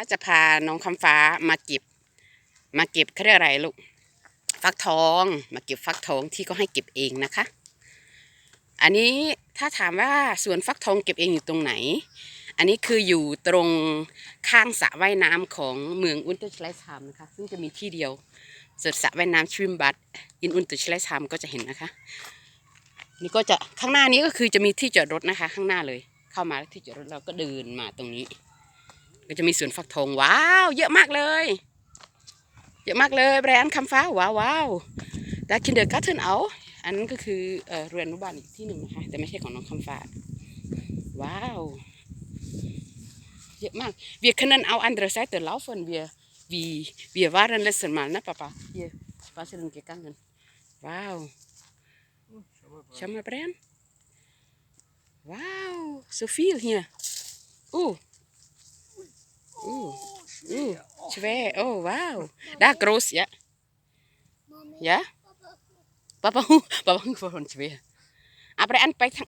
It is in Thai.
ป้าจะพาน้องคำฟ้ามาเก็บ มาเก็บเขาเรียกอะไรลูกฟักทอง มาเก็บฟักทองที่ก็ให้เก็บเองนะคะ อันนี้ถ้าถามว่าสวนฟักทองเก็บเองอยู่ตรงไหน อันนี้คืออยู่ตรงข้างสระว่ายน้ำของเมืองอุนเตอร์ชไลซามนะคะ ซึ่งจะมีที่เดียวส่วนสระว่ายน้ำชิมบัตอินอุนเตอร์ชไลซามก็จะเห็นนะคะ นี่ก็จะข้างหน้านี้ก็คือจะมีที่จอดรถนะคะ ข้างหน้าเลย เข้ามาที่จอดรถเราก็เดินมาตรงนี้ ก็จะมีสวนฟักทองว้าว เยอะมากเลย เยอะมากเลยแบรนด์คำฟ้าว้าวว้าวดาคินเดอร์กัตเทนเอาอันนั้นก็คือเรือนอนุบาลอีกที่หนึ่งนะคะแต่ไม่ใช่ของน้องคำฟ้าว้าวเยอะมาก Wir können auch andere Seite laufen. Wir, wie, wir waren letztes Mal, ne, Papa? Hier, spazieren gegangen. Wow. Schau mal, Brian. Wow, so viel hier. Uh. Uh. Uh. Schwer. Oh, wow. Da groß, ja. Ja? Papa, Papa, von schwer. Aber ein bei